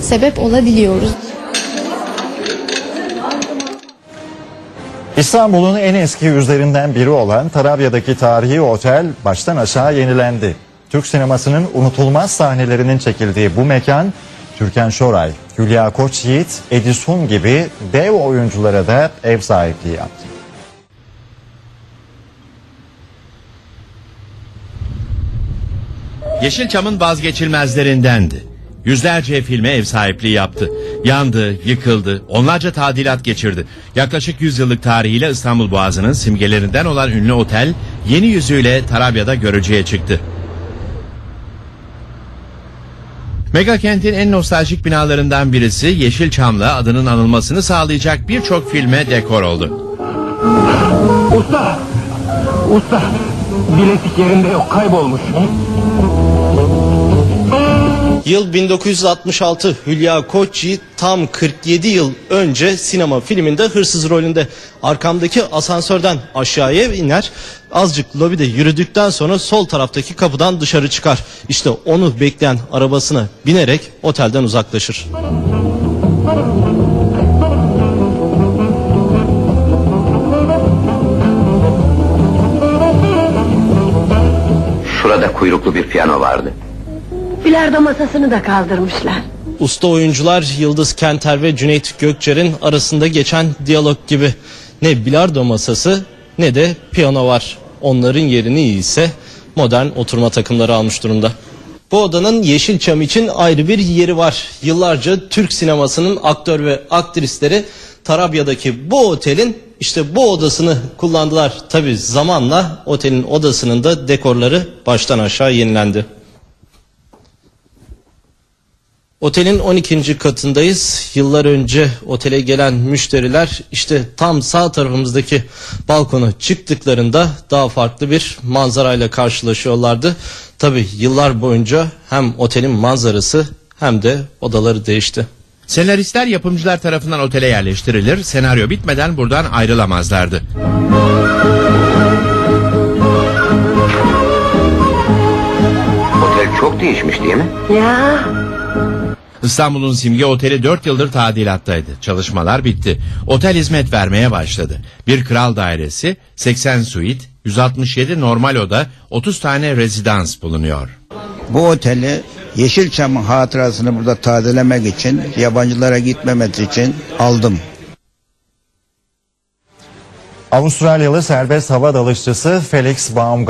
sebep olabiliyoruz. İstanbul'un en eski yüzlerinden biri olan Tarabya'daki tarihi otel baştan aşağı yenilendi. Türk sinemasının unutulmaz sahnelerinin çekildiği bu mekan Türkan Şoray, Hülya Koçyiğit, Edison gibi dev oyunculara da ev sahipliği yaptı. Yeşilçam'ın vazgeçilmezlerindendi. Yüzlerce filme ev sahipliği yaptı. Yandı, yıkıldı, onlarca tadilat geçirdi. Yaklaşık 100 yıllık tarihiyle İstanbul Boğazı'nın simgelerinden olan ünlü otel yeni yüzüyle Tarabya'da görücüye çıktı. Mega kentin en nostaljik binalarından birisi Yeşilçam'la adının anılmasını sağlayacak birçok filme dekor oldu. Usta! Usta! Bilezik yerinde yok kaybolmuş. Yıl 1966 Hülya Koçyiğit tam 47 yıl önce sinema filminde hırsız rolünde arkamdaki asansörden aşağıya iner. Azıcık lobide yürüdükten sonra sol taraftaki kapıdan dışarı çıkar. İşte onu bekleyen arabasına binerek otelden uzaklaşır. Şurada kuyruklu bir piyano vardı. Bilardo masasını da kaldırmışlar. Usta oyuncular Yıldız Kenter ve Cüneyt Gökçer'in arasında geçen diyalog gibi ne bilardo masası ne de piyano var. Onların yerini ise modern oturma takımları almış durumda. Bu odanın Yeşilçam için ayrı bir yeri var. Yıllarca Türk sinemasının aktör ve aktrisleri Tarabya'daki bu otelin işte bu odasını kullandılar. Tabi zamanla otelin odasının da dekorları baştan aşağı yenilendi. Otelin 12. katındayız. Yıllar önce otele gelen müşteriler işte tam sağ tarafımızdaki balkona çıktıklarında daha farklı bir manzarayla karşılaşıyorlardı. Tabi yıllar boyunca hem otelin manzarası hem de odaları değişti. Senaristler yapımcılar tarafından otele yerleştirilir, senaryo bitmeden buradan ayrılamazlardı. Çok değişmiş değil mi? Ya İstanbul'un simge oteli 4 yıldır tadilattaydı. Çalışmalar bitti. Otel hizmet vermeye başladı. Bir kral dairesi, 80 suit, 167 normal oda, 30 tane rezidans bulunuyor. Bu oteli Yeşilçam'ın hatırasını burada tazelemek için, yabancılara gitmemesi için aldım. Avustralyalı serbest hava dalışçısı Felix Baumgartner